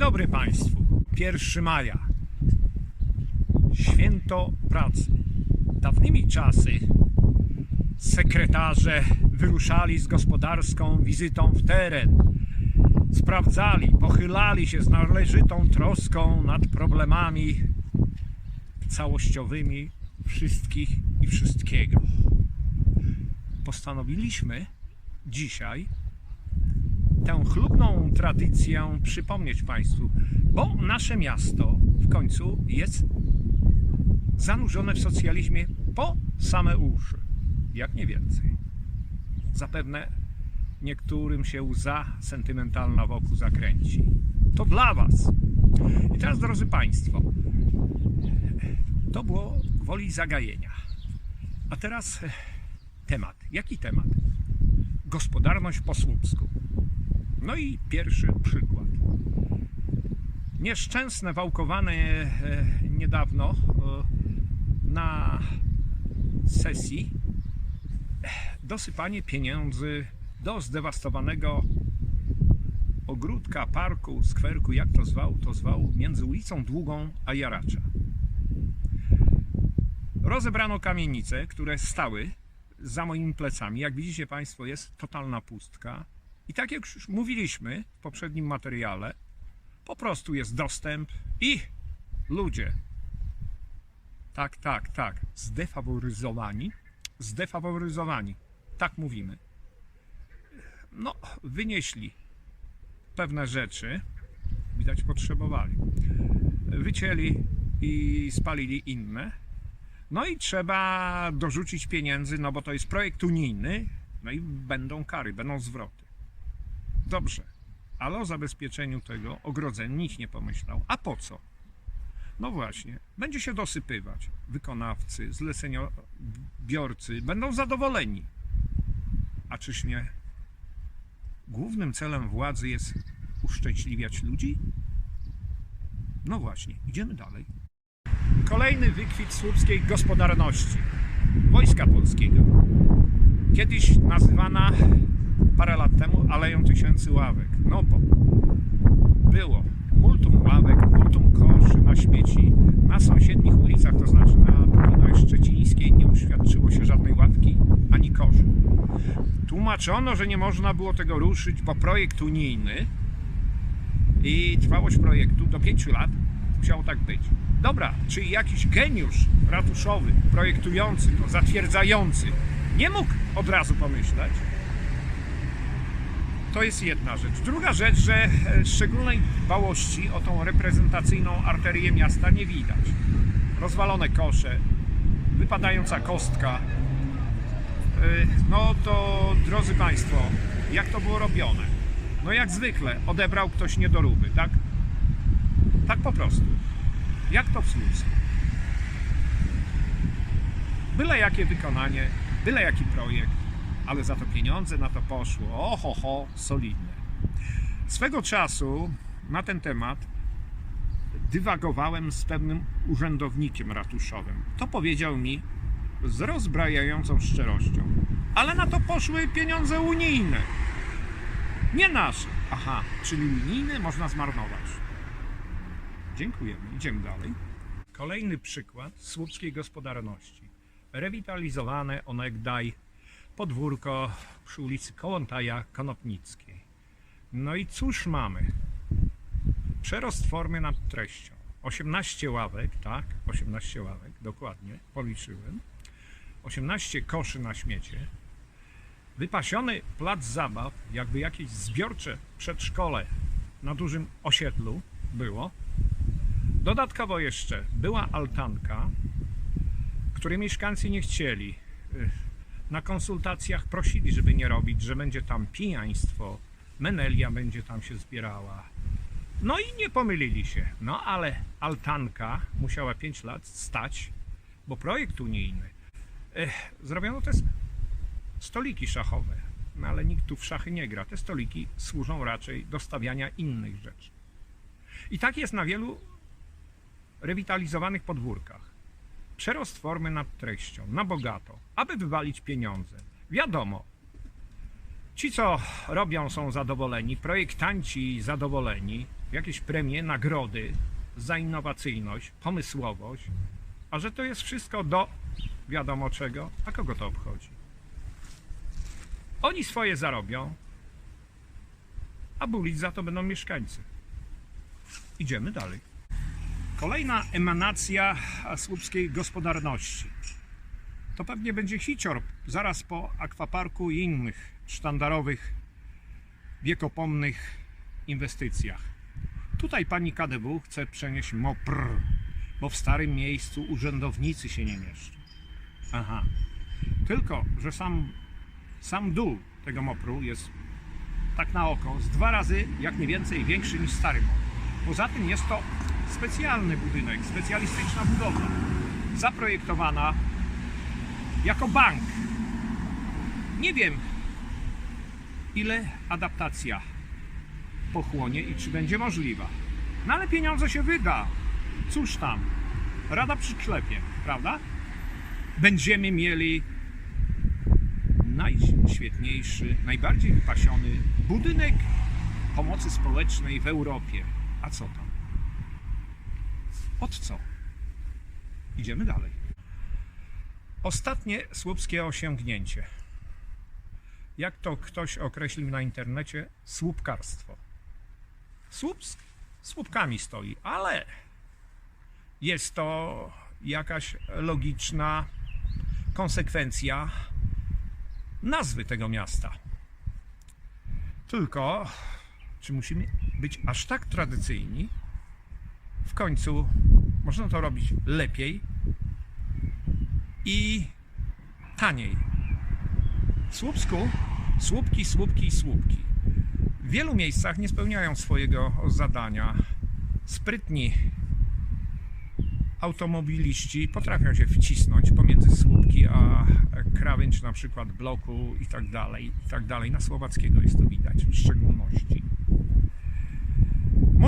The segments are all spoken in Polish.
dobry Państwu. 1 maja. Święto pracy. Dawnymi czasy sekretarze wyruszali z gospodarską wizytą w teren. Sprawdzali, pochylali się z należytą troską nad problemami całościowymi wszystkich i wszystkiego. Postanowiliśmy dzisiaj tę chlubną tradycję przypomnieć Państwu, bo nasze miasto w końcu jest zanurzone w socjalizmie po same uszy, jak nie więcej. Zapewne niektórym się łza sentymentalna wokół zakręci. To dla Was. I teraz, drodzy Państwo, to było woli zagajenia. A teraz temat. Jaki temat? Gospodarność po słupsku. No i pierwszy przykład. Nieszczęsne wałkowane e, niedawno e, na sesji dosypanie pieniędzy do zdewastowanego ogródka, parku, skwerku, jak to zwał, to zwał, między ulicą Długą a Jaracza. Rozebrano kamienice, które stały za moimi plecami. Jak widzicie Państwo, jest totalna pustka. I tak jak już mówiliśmy w poprzednim materiale, po prostu jest dostęp i ludzie, tak, tak, tak, zdefaworyzowani, zdefaworyzowani, tak mówimy, no, wynieśli pewne rzeczy, widać potrzebowali, wycięli i spalili inne, no i trzeba dorzucić pieniędzy, no bo to jest projekt unijny, no i będą kary, będą zwroty. Dobrze, ale o zabezpieczeniu tego ogrodzenia nikt nie pomyślał. A po co? No właśnie, będzie się dosypywać. Wykonawcy, zleceniobiorcy będą zadowoleni. A czyż nie głównym celem władzy jest uszczęśliwiać ludzi? No właśnie, idziemy dalej. Kolejny wykwit słupskiej gospodarności. Wojska Polskiego. Kiedyś nazywana parę lat temu Aleją Tysięcy Ławek. No bo było multum ławek, multum koszy na śmieci. Na sąsiednich ulicach, to znaczy na Dolinowej Szczecińskiej nie uświadczyło się żadnej ławki ani koszy. Tłumaczono, że nie można było tego ruszyć, bo projekt unijny i trwałość projektu do 5 lat musiało tak być. Dobra, czy jakiś geniusz ratuszowy, projektujący to, zatwierdzający, nie mógł od razu pomyśleć? To jest jedna rzecz. Druga rzecz, że e, szczególnej dbałości o tą reprezentacyjną arterię miasta nie widać. Rozwalone kosze, wypadająca kostka. E, No to, drodzy Państwo, jak to było robione? No jak zwykle, odebrał ktoś niedoróby, tak? Tak po prostu. Jak to w Słupsku. Byle jakie wykonanie, byle jaki projekt, ale za to pieniądze na to poszło. Oho, ho, solidne. Swego czasu na ten temat dywagowałem z pewnym urzędownikiem ratuszowym. To powiedział mi z rozbrajającą szczerością. Ale na to poszły pieniądze unijne. Nie nasze. Aha, czyli unijne można zmarnować. Dziękujemy. Idziemy dalej. Kolejny przykład słupskiej gospodarności. Rewitalizowane onegdaj podwórko przy ulicy Kołątaja Konopnickiej. No i cóż mamy? Przerost formy nad treścią. 18 ławek, tak, 18 ławek, dokładnie, policzyłem. 18 koszy na śmiecie. Wypasiony plac zabaw, jakby jakieś zbiorcze przedszkole na dużym osiedlu było. Dodatkowo jeszcze była altanka, której mieszkańcy nie chcieli. Na konsultacjach prosili, żeby nie robić, że będzie tam pijaństwo, menelia będzie tam się zbierała. No i nie pomylili się. No ale altanka musiała 5 lat stać, bo projekt unijny. Ech, zrobiono też stoliki szachowe, no ale nikt tu w szachy nie gra. Te stoliki służą raczej do stawiania innych rzeczy. I tak jest na wielu rewitalizowanych podwórkach. Przerost formy nad treścią, na bogato, aby wywalić pieniądze. Wiadomo, ci co robią są zadowoleni, projektanci zadowoleni, jakieś premie, nagrody za innowacyjność, pomysłowość, a że to jest wszystko do wiadomo czego, a kogo to obchodzi? Oni swoje zarobią, a bulić za to będą mieszkańcy. Idziemy dalej. Kolejna emanacja słupskiej gospodarności. To pewnie będzie hicior zaraz po akwaparku i innych sztandarowych, wiekopomnych inwestycjach. Tutaj pani KDW chce przenieść MOPR, bo w starym miejscu urzędownicy się nie mieszczą. Aha. Tylko, że sam, sam dół tego MOPR-u jest tak na oko z dwa razy, jak nie więcej, większy niż stary MOPR. Poza tym jest to specjalny budynek, specjalistyczna budowla, zaprojektowana jako bank. Nie wiem, ile adaptacja pochłonie i czy będzie możliwa. No ale pieniądze się wyda. Cóż tam, rada przy sklepie, prawda? Będziemy mieli najświetniejszy, najbardziej wypasiony budynek pomocy społecznej w Europie. A co tam? Od co? Idziemy dalej. Ostatnie słupskie osiągnięcie. Jak to ktoś określił na internecie, słupkarstwo. Słupkami stoi, ale jest to jakaś logiczna konsekwencja nazwy tego miasta. Tylko, czy musimy być aż tak tradycyjni? W końcu można to robić lepiej i taniej. W Słupsku słupki, słupki słupki. W wielu miejscach nie spełniają swojego zadania. Sprytni automobiliści potrafią się wcisnąć pomiędzy słupki a krawędź na przykład bloku i tak dalej, i tak dalej. Na Słowackiego jest to widać w szczególności.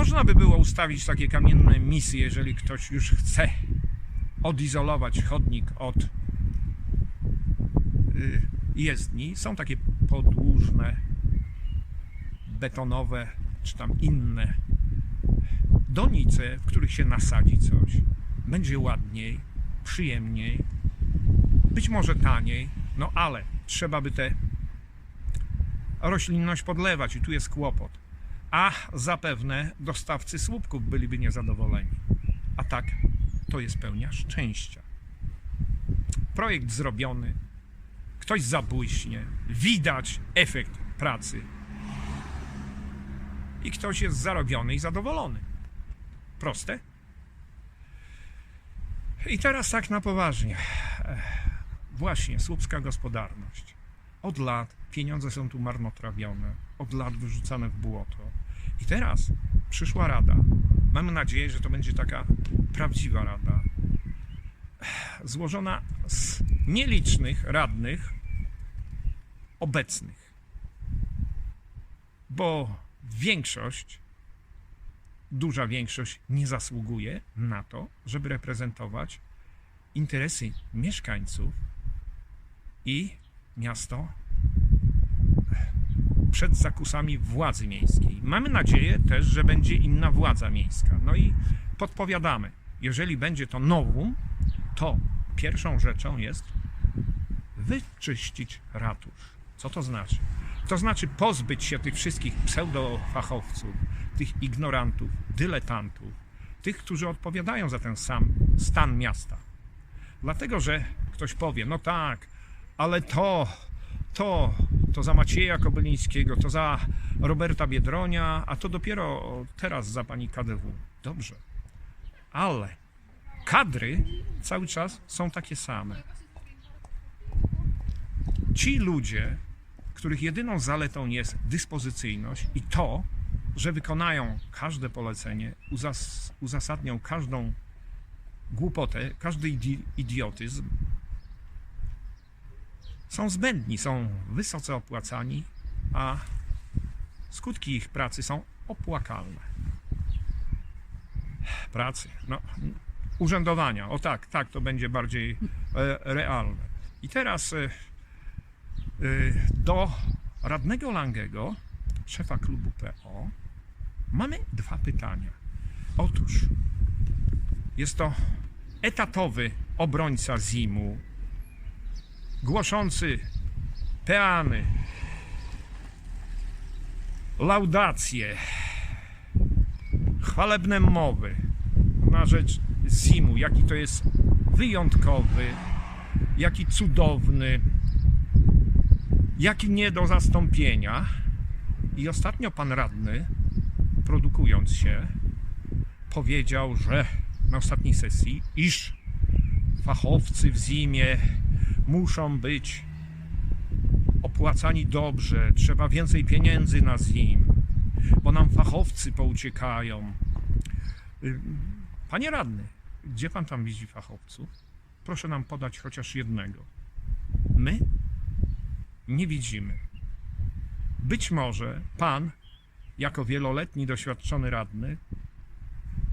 Można by było ustawić takie kamienne misje, jeżeli ktoś już chce odizolować chodnik od y, jezdni. Są takie podłużne, betonowe czy tam inne donice, w których się nasadzi coś. Będzie ładniej, przyjemniej, być może taniej, no ale trzeba by tę roślinność podlewać i tu jest kłopot. A zapewne dostawcy słupków byliby niezadowoleni. A tak to jest pełnia szczęścia. Projekt zrobiony, ktoś zabłyśnie, widać efekt pracy i ktoś jest zarobiony i zadowolony. Proste? I teraz tak na poważnie. Właśnie, słupska gospodarność. Od lat pieniądze są tu marnotrawione, od lat wyrzucane w błoto. I teraz przyszła rada. Mamy nadzieję, że to będzie taka prawdziwa rada. Złożona z nielicznych radnych obecnych. Bo większość, duża większość nie zasługuje na to, żeby reprezentować interesy mieszkańców i miasto przed zakusami władzy miejskiej. Mamy nadzieję też, że będzie inna władza miejska. No i podpowiadamy, jeżeli będzie to nowum, to pierwszą rzeczą jest wyczyścić ratusz. Co to znaczy? To znaczy pozbyć się tych wszystkich pseudofachowców, tych ignorantów, dyletantów, tych, którzy odpowiadają za ten sam stan miasta. Dlatego, że ktoś powie, no tak, ale to, to, to za Macieja Kobylińskiego, to za Roberta Biedronia, a to dopiero teraz za pani KDW. Dobrze. Ale kadry cały czas są takie same. Ci ludzie, których jedyną zaletą jest dyspozycyjność i to, że wykonają każde polecenie, uzas- uzasadnią każdą głupotę, każdy idi- idiotyzm, są zbędni, są wysoce opłacani, a skutki ich pracy są opłakalne. Pracy, no, urzędowania, o tak, tak, to będzie bardziej e, realne. I teraz e, e, do radnego Langego, szefa klubu PO, Mamy dwa pytania. Otóż jest to etatowy obrońca ZIM-u, głoszący peany, laudacje, chwalebne mowy na rzecz ZIM-u, jaki to jest wyjątkowy, jaki cudowny, jaki nie do zastąpienia. I ostatnio pan radny, produkując się, powiedział, że na ostatniej sesji, iż fachowcy w zimie muszą być opłacani dobrze, trzeba więcej pieniędzy na zim, bo nam fachowcy pouciekają. Y, Panie radny, gdzie pan tam widzi fachowców? Proszę nam podać chociaż jednego. My nie widzimy. Być może pan, jako wieloletni doświadczony radny,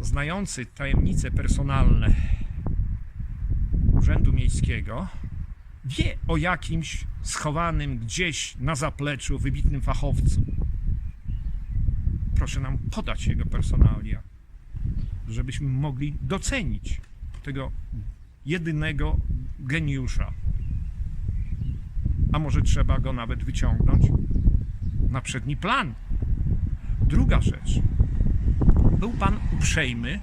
znający tajemnice personalne Urzędu Miejskiego, wie o jakimś schowanym gdzieś na zapleczu wybitnym fachowcu. Proszę nam podać jego personalia, żebyśmy mogli docenić tego jedynego geniusza. A może trzeba go nawet wyciągnąć na przedni plan. Druga rzecz. Był pan uprzejmy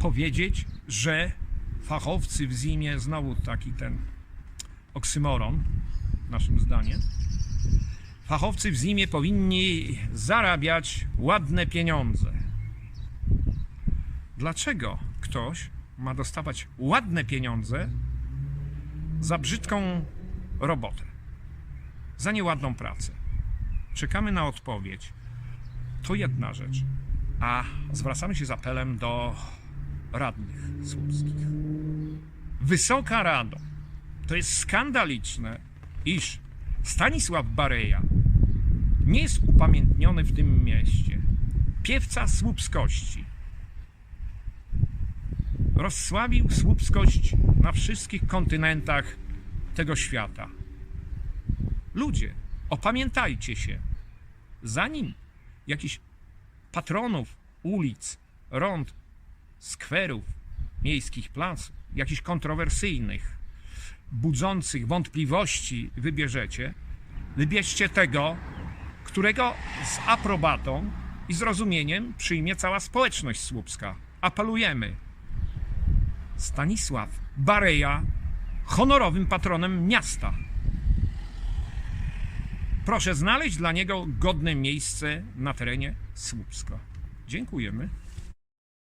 powiedzieć, że fachowcy w zimie, znowu taki ten oksymoron, naszym zdaniem, fachowcy w zimie powinni zarabiać ładne pieniądze. Dlaczego ktoś ma dostawać ładne pieniądze za brzydką robotę, za nieładną pracę? Czekamy na odpowiedź. To jedna rzecz. A zwracamy się z apelem do radnych słupskich. Wysoka Rado, to jest skandaliczne, iż Stanisław Bareja nie jest upamiętniony w tym mieście. Piewca słupskości. Rozsławił słupskość na wszystkich kontynentach tego świata. Ludzie, opamiętajcie się. Zanim jakiś patronów ulic, rond, skwerów, miejskich placów, jakichś kontrowersyjnych, budzących wątpliwości wybierzecie, wybierzcie tego, którego z aprobatą i zrozumieniem przyjmie cała społeczność słupska. Apelujemy. Stanisław Bareja, honorowym patronem miasta. Proszę znaleźć dla niego godne miejsce na terenie Słupska. Dziękujemy.